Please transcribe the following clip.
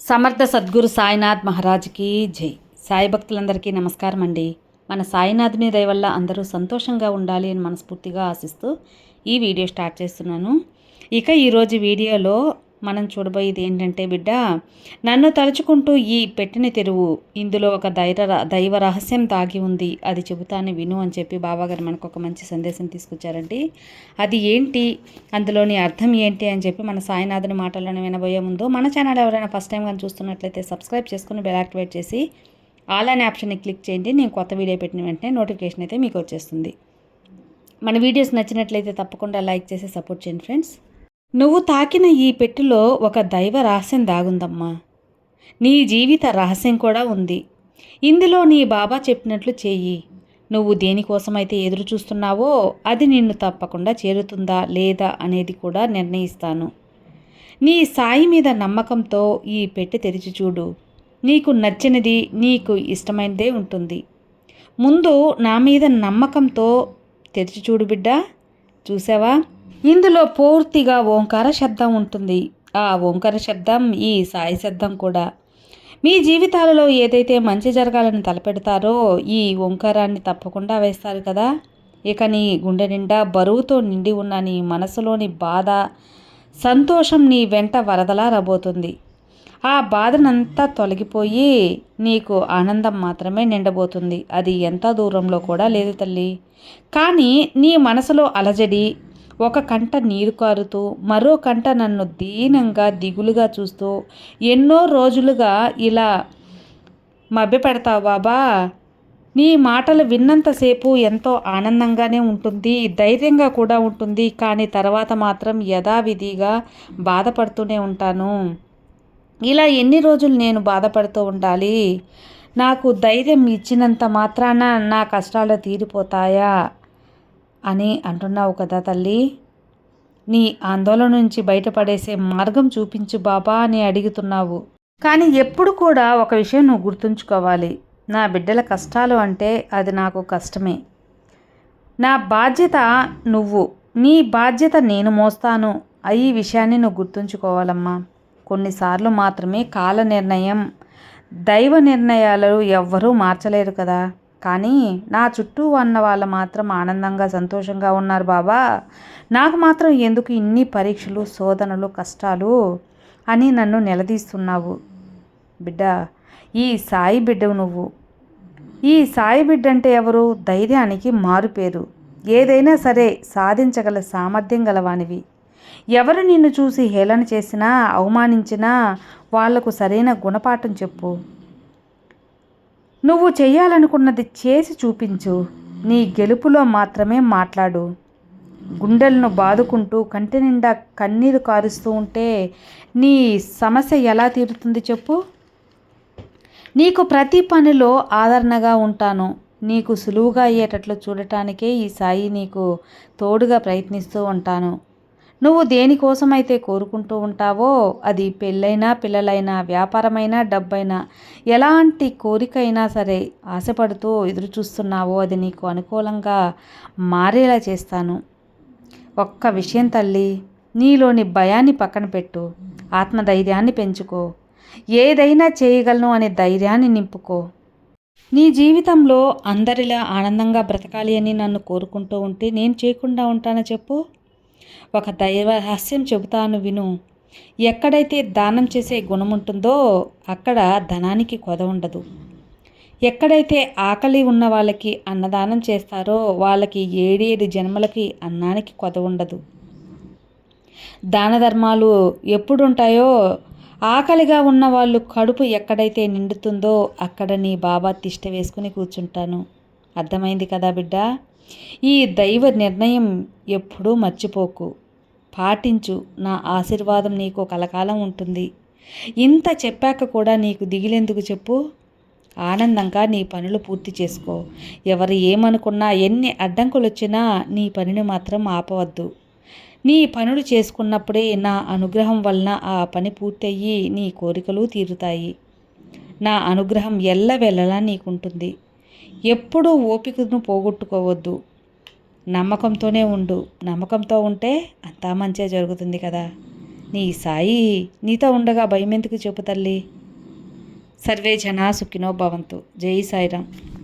సమర్థ సద్గురు సాయినాథ్ మహారాజ్కి జై. సాయి భక్తులందరికీ నమస్కారం అండి. మన సాయినాథుని దయ వల్ల అందరూ సంతోషంగా ఉండాలి అని మనస్ఫూర్తిగా ఆశిస్తూ ఈ వీడియో స్టార్ట్ చేస్తున్నాను. ఇక ఈరోజు వీడియోలో మనం చూడబోయేది ఏంటంటే బిడ్డ నన్ను తలుచుకుంటూ ఈ పెట్టిన తెరువు. ఇందులో ఒక దైవ దైవ రహస్యం దాగి ఉంది. అది చెబుతాను విను అని చెప్పి బాబాగారు మనకు ఒక మంచి సందేశం తీసుకొచ్చారండి. అది ఏంటి? అందులోని అర్థం ఏంటి అని చెప్పి మన సాయినాథుని మాటల్లోనే వినబోయే ముందు మన ఛానల్ ఎవరైనా ఫస్ట్ టైం కానీ చూస్తున్నట్లయితే సబ్స్క్రైబ్ చేసుకుని బెల్ యాక్టివేట్ చేసి ఆల్ అనే ఆప్షన్ని క్లిక్ చేయండి. నేను కొత్త వీడియో పెట్టిన వెంటనే నోటిఫికేషన్ అయితే మీకు వచ్చేస్తుంది. మన వీడియోస్ నచ్చినట్లయితే తప్పకుండా లైక్ చేసి సపోర్ట్ చేయండి ఫ్రెండ్స్. నువ్వు తాకిన ఈ పెట్టులో ఒక దైవ రహస్యం దాగుందమ్మా. నీ జీవిత రహస్యం కూడా ఉంది. ఇందులో నీ బాబా చెప్పినట్లు చెయ్యి నువ్వు దేనికోసమైతే ఎదురు చూస్తున్నావో అది నిన్ను తప్పకుండా చేరుతుందా లేదా అనేది కూడా నిర్ణయిస్తాను. నీ సాయి మీద నమ్మకంతో ఈ పెట్టె తెరిచి చూడు. నీకు నచ్చినది నీకు ఇష్టమైనదే ఉంటుంది. ముందు నా మీద నమ్మకంతో తెరిచి చూడు బిడ్డ. చూసావా? ఇందులో పూర్తిగా ఓంకార శబ్దం ఉంటుంది. ఆ ఓంకార శబ్దం ఈ సాయి శబ్దం కూడా. మీ జీవితాలలో ఏదైతే మంచి జరగాలని తలపెడతారో ఈ ఓంకారాన్ని తప్పకుండా వేస్తారు కదా. ఇక నీ గుండె నిండా బరువుతో నిండి ఉన్న నీ మనసులోని బాధ సంతోషం నీ వెంట వరదలా రబోతుంది ఆ బాధనంతా తొలగిపోయి నీకు ఆనందం మాత్రమే నిండబోతుంది. అది ఎంత దూరంలో కూడా లేదు తల్లి. కానీ నీ మనసులో అలజడి ఒక కంట నీరు కారుతూ మరో కంట నన్ను దీనంగా దిగులుగా చూస్తూ ఎన్నో రోజులుగా ఇలా మభ్యపెడతావు బాబా. నీ మాటలు విన్నంతసేపు ఎంతో ఆనందంగానే ఉంటుంది ధైర్యంగా కూడా ఉంటుంది కానీ తర్వాత మాత్రం యథావిధిగా బాధపడుతూనే ఉంటాను. ఇలా ఎన్ని రోజులు నేను బాధపడుతూ ఉండాలి? నాకు ధైర్యం ఇచ్చినంత మాత్రాన నా కష్టాలు తీరిపోతాయా? అని అంటున్నావు కదా తల్లి. నీ ఆందోళన నుంచి బయటపడేసే మార్గం చూపించు బాబా అని అడుగుతున్నావు. కానీ ఎప్పుడు కూడా ఒక విషయం నువ్వు గుర్తుంచుకోవాలి. నా బిడ్డల కష్టాలు అంటే అది నాకు కష్టమే. నా బాధ్యత నువ్వు. నీ బాధ్యత నేను మోస్తాను. ఈ విషయాన్ని నువ్వు గుర్తుంచుకోవాలమ్మా. కొన్నిసార్లు మాత్రమే కాల నిర్ణయం దైవ నిర్ణయాలు ఎవ్వరూ మార్చలేరు కదా. కానీ నా చుట్టూ ఉన్న వాళ్ళు మాత్రం ఆనందంగా సంతోషంగా ఉన్నారు బాబా. నాకు మాత్రం ఎందుకు ఇన్ని పరీక్షలు శోధనలు కష్టాలు అని నన్ను నిలదీస్తున్నావు? బిడ్డ ఈ సాయి బిడ్డవు నువ్వు. ఈ సాయి బిడ్డ అంటే ఎవరు? ధైర్యానికి మారుపేరు. ఏదైనా సరే సాధించగల సామర్థ్యం గలవానివి. ఎవరు నిన్ను చూసి హేళన చేసినా అవమానించినా వాళ్ళకు సరైన గుణపాఠం చెప్పు. నువ్వు చేయాలనుకున్నది చేసి చూపించు. నీ గెలుపులో మాత్రమే మాట్లాడు. గుండెలను బాదుకుంటూ కంటి నిండా కన్నీరు కారుస్తూ ఉంటే నీ సమస్య ఎలా తీరుతుంది చెప్పు. నీకు ప్రతి పనిలో ఆదరణగా ఉంటాను. నీకు సులువుగా అయ్యేటట్లు చూడటానికే ఈ సాయి నీకు తోడుగా ప్రయత్నిస్తూ ఉంటాను. నువ్వు దేనికోసమైతే కోరుకుంటూ ఉంటావో అది పెళ్ళైనా పిల్లలైనా వ్యాపారమైనా డబ్బైనా ఎలాంటి కోరికైనా సరే ఆశపడుతూ ఎదురు చూస్తున్నావో అది నీకు అనుకూలంగా మారేలా చేస్తాను. ఒక్క విషయం తల్లి నీలోని భయాన్ని పక్కన పెట్టు ఆత్మధైర్యాన్ని పెంచుకో ఏదైనా చేయగలను అనే ధైర్యాన్ని నింపుకో. నీ జీవితంలో అందరిలా ఆనందంగా బ్రతకాలి అని నన్ను కోరుకుంటూ ఉంటే నేను చేయకుండా ఉంటానో చెప్పు? ఒక దైవ రహస్యం చెబుతాను విను. ఎక్కడైతే దానం చేసే గుణం ఉంటుందో అక్కడ ధనానికి కొద ఉండదు. ఎక్కడైతే ఆకలి ఉన్న వాళ్ళకి అన్నదానం చేస్తారో వాళ్ళకి ఏడేడు జన్మలకి అన్నానికి కొద ఉండదు. దాన ధర్మాలు ఎప్పుడుంటాయో ఆకలిగా ఉన్న వాళ్ళు కడుపు ఎక్కడైతే నిండుతుందో అక్కడ నీ బాబా తిష్ట వేసుకుని కూర్చుంటాను. అర్థమైంది కదా బిడ్డ? ఈ దైవ నిర్ణయం ఎప్పుడూ మర్చిపోకు. పాటించు నా ఆశీర్వాదం నీకు కలకాలం ఉంటుంది. ఇంత చెప్పాక కూడా నీకు దిగిలేందుకు చెప్పు. ఆనందంగా నీ పనులు పూర్తి చేసుకో. ఎవరు ఏమనుకున్నా ఎన్ని అడ్డంకులు వచ్చినా నీ పనిని మాత్రం ఆపవద్దు. నీ పనులు చేసుకున్నప్పుడే నా అనుగ్రహం వలన ఆ పని పూర్తయ్యి నీ కోరికలు తీరుతాయి. నా అనుగ్రహం ఎల్లవెల్లలా నీకుంటుంది. ఎప్పుడూ ఓపికను పోగొట్టుకోవద్దు. నమ్మకంతోనే ఉండు. నమ్మకంతో ఉంటే అంతా మంచిగా జరుగుతుంది కదా. నీ సాయి నీతో ఉండగా భయం ఎందుకు చెప్పు తల్లి? సర్వే జనా సుఖినో భవంతు. జై సాయిరామ్.